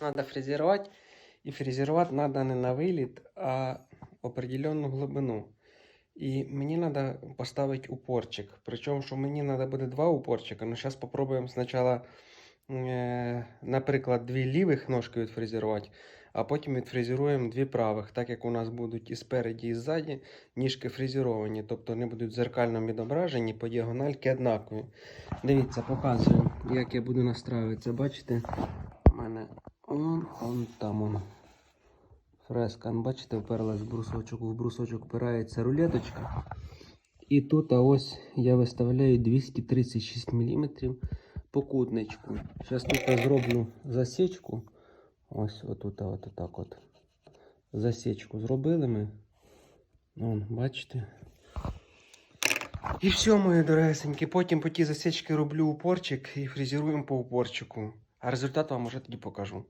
Надо фрезеровать, и фрезеровать надо не на виліт, а определенну глибину. І мені треба поставити упорчик. Причому, що мені треба буде два упорчика. Ну, зараз спробуємо спочатку, е, наприклад, дві лівих ножки відфрезерувати, а потім відфрезеруємо дві правих, так як у нас будуть і спереді, і ззаді ніжки фрезеровані, тобто вони будуть зеркально відображені, по діагональки однакові. Дивіться, показую, як я буду настраюватися. Бачите, у мене он, он там он. Фреска, бачите, вперлась в брусочок, в брусочок впирається рулеточка. І тут а ось я виставляю 236 мм по кутничку. Зараз тут зроблю засічку. Ось отут, от так от. Засічку зробили ми. Вон, бачите. І все, мої дорогесенькі. Потім по тій засічці роблю упорчик і фрезеруємо по упорчику. Результат вам уже тоді покажу.